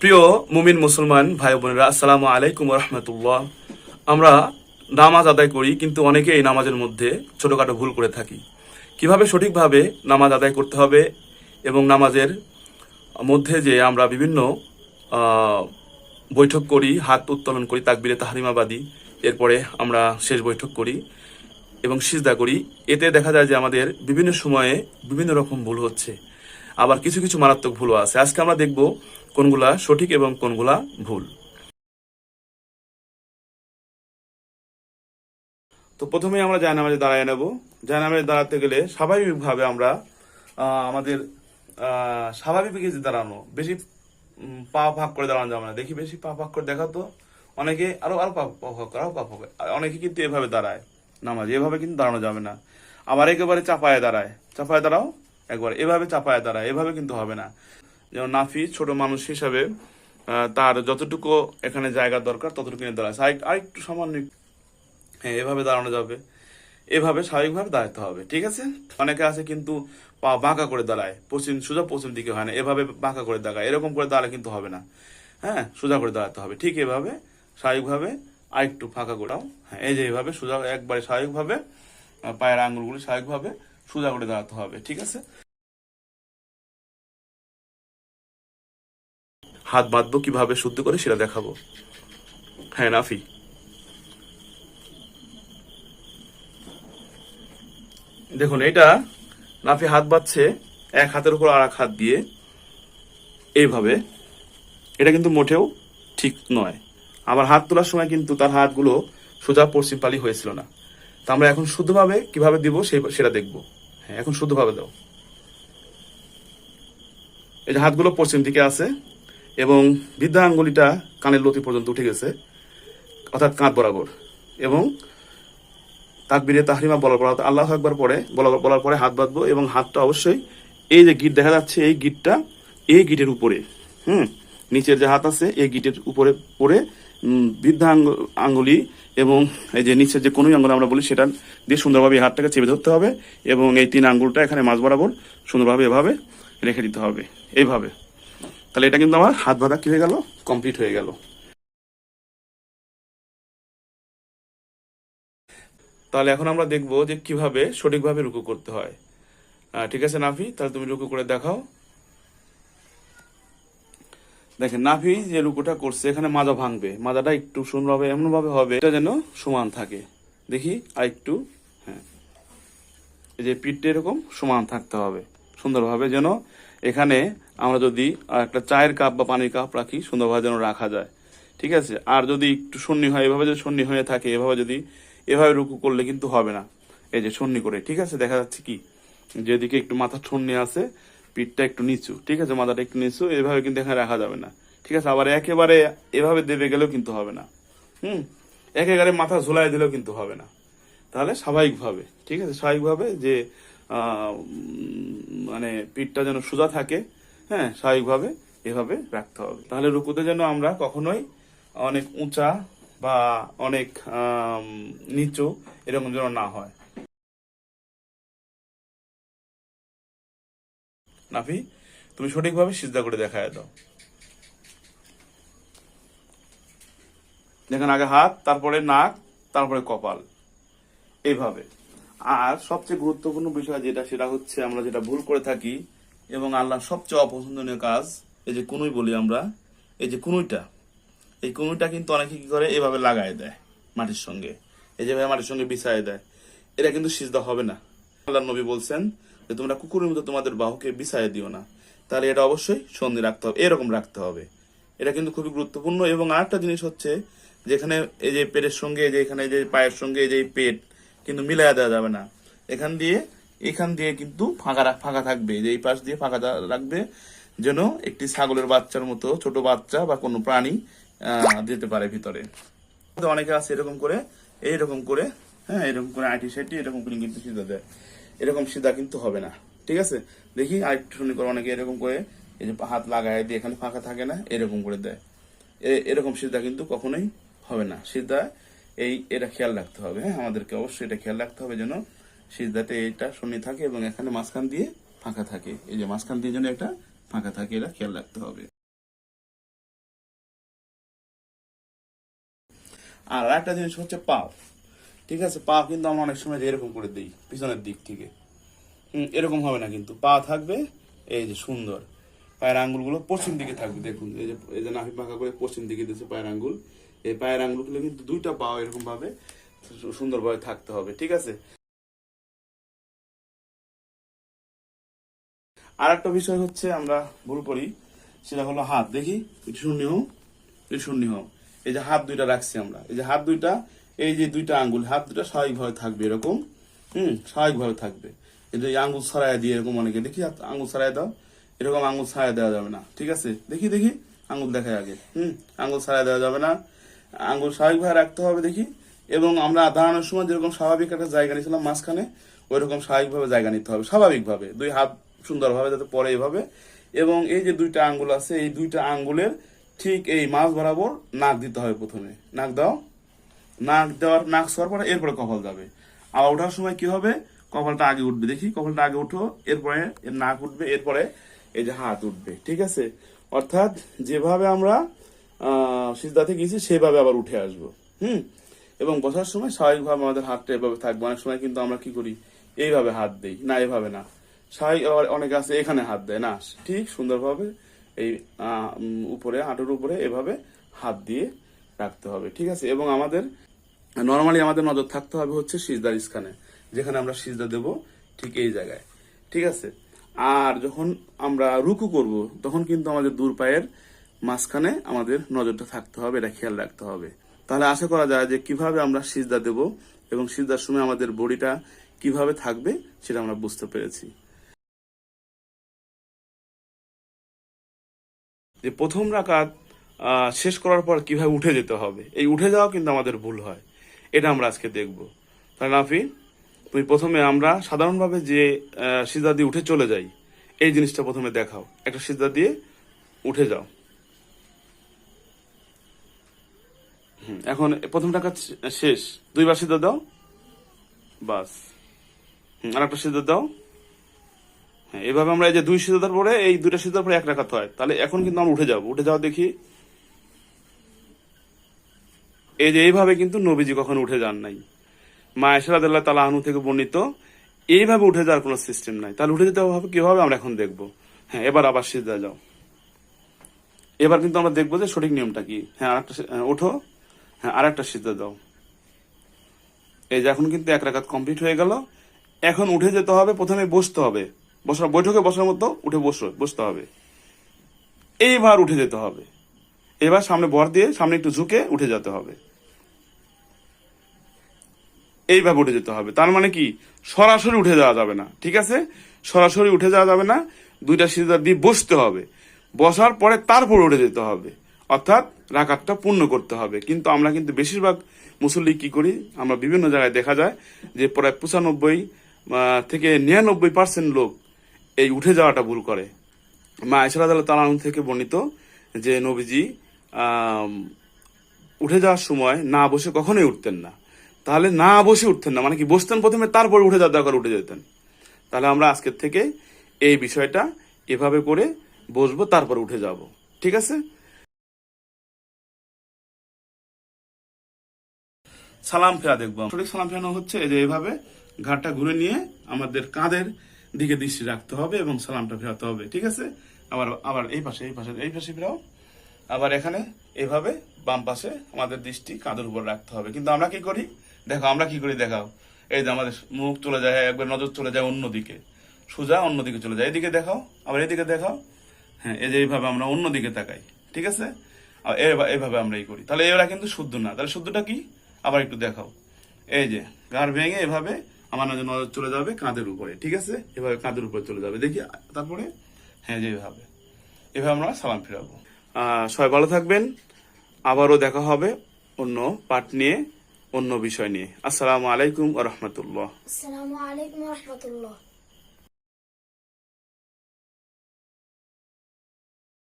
প্রিয় মুমিন মুসলমান ভাই বোনেরা, আসসালামু আলাইকুম রহমতুল্লাহ। আমরা নামাজ আদায় করি, কিন্তু অনেকে এই নামাজের মধ্যে ছোটোখাটো ভুল করে থাকি। কীভাবে সঠিকভাবে নামাজ আদায় করতে হবে এবং নামাজের মধ্যে যে আমরা বিভিন্ন বৈঠক করি, হাত উত্তোলন করি, তাকবিরে তাহারিমাবাদী, এরপরে আমরা শেষ বৈঠক করি এবং সিজদা করি, এতে দেখা যায় যে আমাদের বিভিন্ন সময়ে বিভিন্ন রকম ভুল হচ্ছে। আবার কিছু কিছু মারাত্মক ভুলও আছে। আজকে আমরা দেখব কোনগুলা সঠিক এবং কোনগুলা ভুল? তো প্রথমে আমরা জায়নামাজে দাঁড়ায় নেব। জায়নামাজে দাঁড়াতে গেলে স্বাভাবিকভাবে আমরা আমাদের স্বাভাবিক যে দাঁড়ানো, বেশি পা ভাগ করে দাঁড়ানো যাবে না। দেখি বেশি পা ভাগ করে দেখাতো অনেকে আরও আরও পা ভাগ করে, আরও পা ভাগ অনেকে কিন্তু এভাবে দাঁড়ায়। নামাজ, এভাবে কিন্তু দাঁড়ানো যাবে না। আবার একেবারে চাপায় দাঁড়ায়। চাপায় দাঁড়াও, একবার। এভাবে চাপায় দাঁড়ায়। এভাবে কিন্তু হবে না। যেমন নাফি, ছোট মানুষ হিসাবে তার যতটুকু এখানে জায়গা দরকার, ততটুকু নিয়ে দাঁড়ায় আর- একটু সামান্য হ্যাঁ এভাবে দাঁড়ানো যাবে। এভাবে স্বাভাবিকভাবে দাঁড়াতে হবে, ঠিক আছে? অনেকে আছে কিন্তু পা বাঁকা করে দাঁড়ায়। পশ্চিম সোজা পশ্চিম দিকে হয় না। এভাবে বাঁকা করে দাঁড়ায়। এরকম করে দাঁড়ালে কিন্তু হবে না। হ্যাঁ সোজা করে দাঁড়াতে হবে। ঠিক এভাবে স্বাভাবিকভাবে আর একটু ফাঁকা করাও হ্যাঁ এই যে এভাবে সোজা একবারে স্বাভাবিকভাবে পায়ের আঙুলগুলি স্বাভাবিকভাবে সোজা করে দাঁড়াতে হবে, ঠিক আছে? হাত বাঁধবো, কীভাবে শুদ্ধ করে সেটা দেখাবো। হ্যাঁ নাফি। দেখুন, এটা নাফি হাত বাঁধছে এক হাতের উপর আর এক হাত দিয়ে। এইভাবে। এটা কিন্তু মোটেও ঠিক নয়। আবার হাত তোলার সময় কিন্তু তার হাতগুলো সোজা পশ্চিম পালি হয়েছিল না। তা আমরা এখন শুদ্ধভাবে কীভাবে দিব সেই- সেটা দেখব। হ্যাঁ এখন শুদ্ধভাবে দাও। এই যে হাতগুলো পশ্চিম দিকে আছে এবং বৃদ্ধা আঙ্গুলিটা কানের লতি পর্যন্ত উঠে গেছে, অর্থাৎ কাঁধ বরাবর। এবং তাকবিরে তাহরিমা বলার পর আল্লাহ একবার পরে বলার পরে হাত বাঁধবো এবং হাতটা অবশ্যই এই যে গিট দেখা যাচ্ছে, এই গিটটা এই গিটের উপরে, হুম, নিচের যে হাত আছে, এই গিটের উপরে পরে বৃদ্ধা আঙ্গ- আঙ্গুলি এবং এই যে নিচের যে কোনো আঙ্গুল আমরা বলি, সেটা দিয়ে সুন্দরভাবে এই হাতটাকে চেপে ধরতে হবে এবং এই তিন আঙ্গুলটা এখানে মাঝ বরাবর সুন্দরভাবে এভাবে রেখে দিতে হবে এইভাবে তাহলে এটা কিন্তু আমার হাত বাঁধা কি হয়ে গেল? কমপ্লিট হয়ে গেল। তাহলে এখন আমরা দেখব যে কীভাবে সঠিকভাবে রুকু করতে হয়। ঠিক আছে নাফি? তাহলে তুমি রুকু করে দেখাও। দেখেন, নাফি যে রুকুটা করছে, এখানে মাজা ভাঙবে। মাজাটা একটু সুন্দরভাবে এমন ভাবে হবে, এটা যেন সমান থাকে। দেখি আর একটু হ্যাঁ। এই যে পিঠটা এরকম সমান থাকতে হবে। সুন্দরভাবে যেন এখানে আমরা যদি একটা চায়ের কাপ বা পানির কাপ রাখি, সুন্দরভাবে যেন রাখা যায়। ঠিক আছে? আর যদি একটু সন্নি হয়, এভাবে যদি সন্নি হয়ে থাকে, এভাবে যদি, এভাবে রুকু করলে কিন্তু হবে না। এই যে সন্নি করে, ঠিক আছে? দেখা যাচ্ছে কি? যেদিকে একটু মাথা সন্নি আছে, পিঠটা একটু নিচু, ঠিক আছে? মাথাটা একটু নিচু, এভাবে কিন্তু এখানে রাখা যাবে না। ঠিক আছে? আবার একেবারে এভাবে দেবে গেলেও কিন্তু হবে না। হুম? একেবারে মাথা ঝুলাই দিলেও কিন্তু হবে না। তাহলে স্বাভাবিকভাবে, ঠিক আছে? স্বাভাবিকভাবে যে মানে পিঠটা যেন সোজা থাকে হ্যাঁ স্বাভাবিকভাবে এভাবে রাখতে হবে। তাহলে রুকুতে যেন আমরা কখনোই অনেক উঁচা বা অনেক নিচু এরকম যেন না হয়। নাফি, তুমি সঠিকভাবে সিদ্ধা করে দেখা দাও। দেখেন আগে হাত, তারপরে নাক, তারপরে কপাল। এইভাবে আর সবচেয়ে গুরুত্বপূর্ণ বিষয় যেটা, সেটা হচ্ছে আমরা যেটা ভুল করে থাকি এবং আল্লাহ সবচেয়ে অপছন্দনীয় কাজ, এই যে কুনুই বলি আমরা, এই যে কুনুইটা, এই কুনুইটা কিন্তু অনেকে কি করে? এভাবে লাগায় দেয় মাটির সঙ্গে। এই যেভাবে মাটির সঙ্গে বিছায় দেয়। এটা কিন্তু সিজদা হবে না। আল্লাহ নবী বলছেন যে, তোমরা কুকুরের মতো তোমাদের বাহুকে বিছায় দিও না। তাহলে এটা অবশ্যই সন্ধি রাখতে হবে, এরকম রাখতে হবে। এটা কিন্তু খুবই গুরুত্বপূর্ণ। এবং আরেকটা জিনিস হচ্ছে, যেখানে এই যে পেটের সঙ্গে যে এখানে যে পায়ের সঙ্গে এই যে পেট কিন্তু মিলাইয়া দেওয়া যাবে না। এখান দিয়ে এখান দিয়ে কিন্তু ফাঁকা ফাঁকা থাকবে। যে এই পাশ দিয়ে ফাঁকা রাখবে যেন একটি ছাগলের বাচ্চার মতো, ছোট বাচ্চা বা কোনো প্রাণী যেতে পারে ভিতরে। অনেকে আছে এরকম করে, এইরকম করে হ্যাঁ এরকম করে আইটি সেটি এরকম করে কিন্তু সিধা দেয়। এরকম সিধা কিন্তু হবে না। ঠিক আছে? দেখি আরেকটু শুনি করে অনেকে এরকম করে, এই যে হাত লাগায় দিয়ে এখানে ফাঁকা থাকে না, এরকম করে দেয়। এরকম সিদ্ধা কিন্তু কখনোই হবে না। সিদ্ধা এই, এটা খেয়াল রাখতে হবে। হ্যাঁ আমাদেরকে অবশ্যই এটা খেয়াল রাখতে হবে যেন সিজদাতে এটা শনি থাকে এবং এখানে মাঝখান দিয়ে ফাঁকা থাকে। এই যে মাঝখান দিয়ে যেন একটা ফাঁকা থাকে, এটা খেয়াল রাখতে হবে। আর একটা জিনিস হচ্ছে পাও। ঠিক আছে পা কিন্তু আমরা অনেক সময় এরকম করে দিই, পিছনের দিক থেকে। হম, এরকম হবে না কিন্তু। পা থাকবে, এই যে সুন্দর। পায়ের আঙ্গুলগুলো পশ্চিম দিকে থাকবে। দেখুন, এই যে এই যে নাভি পাকা করে পশ্চিম দিকে দিচ্ছে পায়ের আঙ্গুল। এই পায়ের আঙ্গুলগুলো কিন্তু দুইটা পাও এরকম ভাবে সুন্দরভাবে থাকতে হবে, ঠিক আছে? আর একটা বিষয় হচ্ছে আমরা ভুল করি, সেটা হলো হাত। দেখি শূন্য হোক এই যে হাত দুইটা রাখছি আমরা। এই যে হাত দুইটা, এই যে দুইটা আঙ্গুল, হাত দুটা স্বাভাবিকভাবে থাকবে এরকম, হুম, স্বাভাবিকভাবে থাকবে। এই যে আঙ্গুল ছড়াই দিয়ে এরকম অনেকে, দেখি আঙ্গুল ছড়াই দাও। এরকম আঙ্গুল ছাড়াই দেওয়া যাবে না, ঠিক আছে? দেখি দেখি, আঙ্গুল দেখায় আগে, হুম, আঙ্গুল ছাড়াই দেওয়া যাবে না। আঙ্গুল স্বাভাবিকভাবে রাখতে হবে দেখি। এবং আমরা দাঁড়ানোর সময় যেরকম স্বাভাবিক একটা জায়গা নিয়েছিলাম মাঝখানে ওই রকম স্বাভাবিকভাবে জায়গা নিতে হবে, স্বাভাবিকভাবে। দুই হাত সুন্দরভাবে যাতে পরে এইভাবে এবং এই যে দুইটা আঙ্গুল আছে, এই দুইটা আঙ্গুলের ঠিক এই মাছ বরাবর নাক দিতে হবে প্রথমে। নাক দাও। নাক দেওয়ার, নাক শোয়ার পরে এরপরে কপাল যাবে। আবার ওঠার সময় কি হবে? কপালটা আগে উঠবে। দেখি, কপালটা আগে উঠো, এরপরে এর নাক উঠবে, এরপরে এই যে হাত উঠবে। ঠিক আছে? অর্থাৎ যেভাবে আমরা সিজদাতে গেছি সেভাবে আবার উঠে আসব। হুম? এবং বসার সময় স্বাভাবিকভাবে আমাদের হাতটা এভাবে থাকবে। অনেক সময় কিন্তু আমরা কি করি? এইভাবে হাত দেই। না, এভাবে না। স্বাভাবিক আবার অনেকে আছে, এখানে হাত দেয়। না, ঠিক সুন্দরভাবে এই উপরে হাঁটুর উপরে এভাবে হাত দিয়ে রাখতে হবে। ঠিক আছে? এবং আমাদের, নর্মালি আমাদের নজর থাকতে হবে হচ্ছে সিজদার স্থানে, যেখানে আমরা সিজদা দেব ঠিক এই জায়গায়। ঠিক আছে? আর যখন আমরা রুকু করব, তখন কিন্তু আমাদের দূর পায়ের মাঝখানে আমাদের নজরটা থাকতে হবে, এটা খেয়াল রাখতে হবে। তাহলে আশা করা যায় যে কীভাবে আমরা সিজদা দেব এবং সিজদার সময় আমাদের বডিটা কীভাবে থাকবে সেটা আমরা বুঝতে পেরেছি। যে প্রথম রাকাত শেষ করার পর কীভাবে উঠে যেতে হবে, এই উঠে যাওয়া কিন্তু আমাদের ভুল হয়, এটা আমরা আজকে দেখব। তাহলে নাফি তুমি প্রথমে আমরা সাধারণভাবে যে সিজদা দিয়ে উঠে চলে যাই, এই জিনিসটা প্রথমে দেখাও, একটা সিজদা দিয়ে উঠে যাও। এখন প্রথম টাকা শেষ। দুইবার সিদ্ধ দাও। বাস। আর একটা সিদ্ধ দাও। হ্যাঁ এভাবে আমরা এই যে দুই সিদ্ধার পরে এই দুইটা সিদ্ধার পরে এক রাখাত হয়। তাহলে এখন কিন্তু আমরা উঠে যাব। উঠে যাওয়া দেখি। এই যে এইভাবে কিন্তু নবীজি কখনো উঠে যান নাই। মা এসরাদাল্লাহ তালা আনু থেকে বর্ণিত এইভাবে উঠে যাওয়ার কোনো সিস্টেম নাই। তাহলে উঠে যেতে হবে কীভাবে আমরা এখন দেখব? হ্যাঁ এবার আবার সিদ্ধা যাও। এবার কিন্তু আমরা দেখব যে সঠিক নিয়মটা কি। হ্যাঁ আরেকটা হ্যাঁ, ওঠো। হ্যাঁ আর একটা সিদ্ধা দাও। এই যে এখন কিন্তু এক রাকাত কমপ্লিট হয়ে গেল। এখন উঠে যেতে হবে, প্রথমে বসতে হবে। বসার বৈঠকে বসার মতো উঠে বসো, বসতে হবে। এইবার উঠে যেতে হবে। এবার সামনে বর দিয়ে সামনে একটু ঝুঁকে উঠে যেতে হবে। এইভাবে উঠে যেতে হবে। তার মানে কি? সরাসরি উঠে যাওয়া যাবে না, ঠিক আছে? সরাসরি উঠে যাওয়া যাবে না। দুইটা সিজা দিয়ে বসতে হবে। বসার পরে তারপর উঠে যেতে হবে। অর্থাৎ রাকাতটা পূর্ণ করতে হবে। কিন্তু আমরা কিন্তু বেশিরভাগ মুসল্লি কি করি? আমরা বিভিন্ন জায়গায় দেখা যায় যে প্রায় পঁচানব্বই থেকে নিরানব্বই পার্সেন্ট লোক এই উঠে যাওয়াটা ভুল করে। মা ইসরাদ তালান থেকে বর্ণিত যে নবীজি উঠে যাওয়ার সময় না বসে কখনোই উঠতেন না। তাহলে না বসে উঠতেন না মানে কি বসতেন প্রথমে, তারপরে উঠে যাওয়ার দরকার উঠে যেতেন। তাহলে আমরা আজকের থেকে এই বিষয়টা এভাবে করে বসবো, তারপর উঠে যাব। ঠিক আছে? সালাম ফেরা দেখব। সঠিক সালাম ফেরানো হচ্ছে এই যে এইভাবে ঘাটটা ঘুরে নিয়ে আমাদের কাঁধের দিকে দৃষ্টি রাখতে হবে এবং সালামটা ফেরাতে হবে, ঠিক আছে? আবার আবার এই পাশে এই পাশে এই পাশে ফেরাও। আবার এখানে এভাবে বাম পাশে আমাদের দৃষ্টি কাঁধের উপর রাখতে হবে। কিন্তু আমরা কি করি? দেখো, আমরা কি করি? দেখাও। এই যে আমাদের মুখ চলে যায়, একবার নজর চলে যায় অন্যদিকে। সোজা অন্যদিকে চলে যায়। এদিকে দেখাও, আবার এদিকে দেখাও। হ্যাঁ এই যে এইভাবে আমরা অন্যদিকে তাকাই, ঠিক আছে? এবা- আমরা এই করি। তাহলে এরা কিন্তু শুদ্ধ না। তাহলে শুদ্ধটা কি? আবার একটু দেখাও। এই যে গাড় ভেঙে এভাবে আমার নজর নজর চলে যাবে কাঁধের উপরে ঠিক আছে? এভাবে কাঁধের উপরে চলে যাবে। দেখি তারপরে? হ্যাঁ যেভাবে এভাবে। আমরা সালাম ফিরাবো। সবাই ভালো থাকবেন। আবারও দেখা হবে অন্য পাঠ নিয়ে অন্য বিষয় নিয়ে। আসসালামু আলাইকুম রহমতুল্লাহ। আসসালামু আলাইকুম রহমতুল্লাহ।